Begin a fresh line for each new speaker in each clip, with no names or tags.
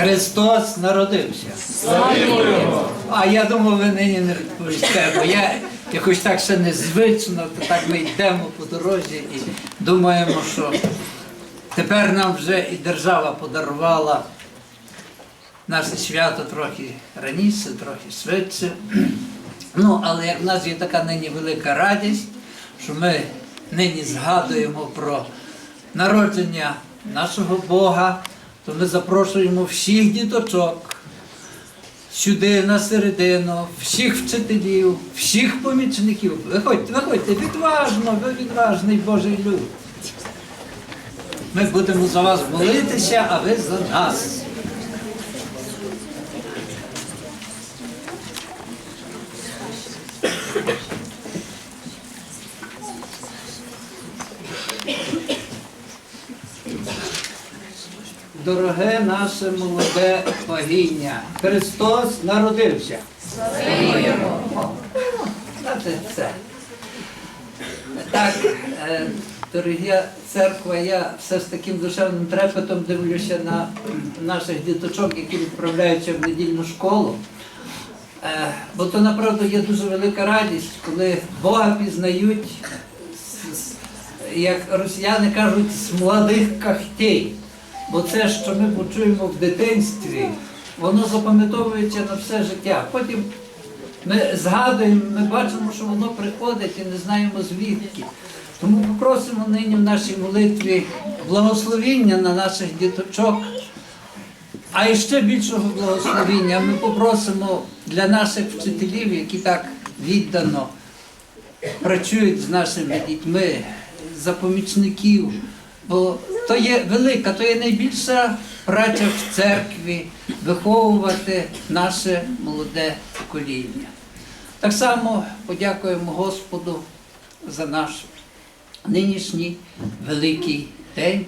Христос народився. А я думав, ви нині не відповісте, бо я якось так ще незвично, то так ми йдемо по дорозі і думаємо, що тепер нам вже і держава подарувала наше свято трохи раніше, трохи швидше. Ну, але як в нас є така нині велика радість, що ми нині згадуємо про народження нашого Бога, то ми запрошуємо всіх діточок сюди на середину, всіх вчителів, всіх помічників. Виходьте, виходьте, відважно, ви відважний Божий люд. Ми будемо за вас молитися, а ви за нас. Дороге наше молоде погіння, Христос народився. Знаєте, це. Так, е, дорогі церква, я все з таким душевним трепетом дивлюся на наших діточок, які відправляються в недільну школу. Е, Бо то направду є дуже велика радість, коли Бога пізнають, як росіяни кажуть, з молодих кахтей. Бо це, що ми почуємо в дитинстві, воно запам'ятовується на все життя. Потім ми згадуємо, ми бачимо, що воно приходить і не знаємо звідки. Тому попросимо нині в нашій молитві благословіння на наших діточок, а і ще більшого благословіння ми попросимо для наших вчителів, які так віддано працюють з нашими дітьми, за помічників. Бо то є велика, то є найбільша праця в церкві виховувати наше молоде покоління. Так само подякуємо Господу за наш нинішній великий день,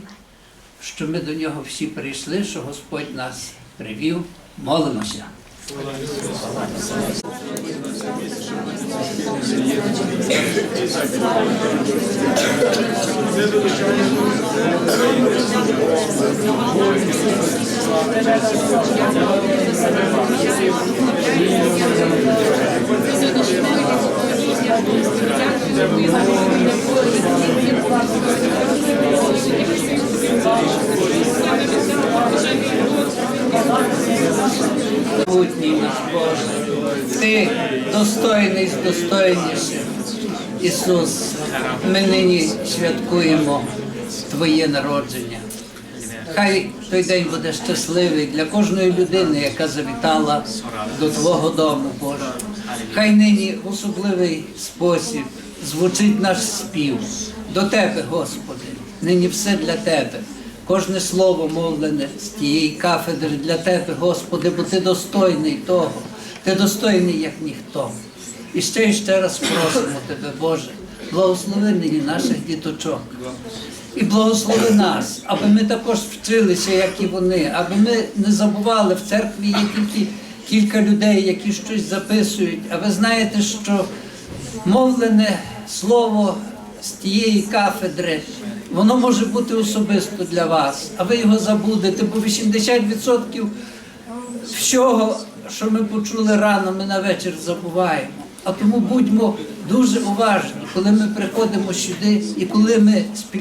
що ми до нього всі прийшли, що Господь нас привів. Молимося. Могутній наш Боже, ти достойний з достойнішим. Ісус, ми нині святкуємо Твоє народження. Хай той день буде щасливий для кожної людини, яка завітала до Твого дому, Боже. Хай нині в особливий спосіб звучить наш спів до Тебе, Господи. Нині все для Тебе. Кожне слово мовлене з тієї кафедри для Тебе, Господи, бо Ти достойний того, Ти достойний, як ніхто. І ще і ще раз просимо Тебе, Боже, благослови нині наших діточок. І благослови нас, аби ми також вчилися, як і вони, аби ми не забували, в церкві є тільки кілька людей, які щось записують. А ви знаєте, що мовлене слово з тієї кафедри, воно може бути особисто для вас, а ви його забудете, бо 80% всього, що ми почули рано, ми на вечір забуваємо. А тому будьмо дуже уважні, коли ми приходимо сюди і коли ми спілкуємося.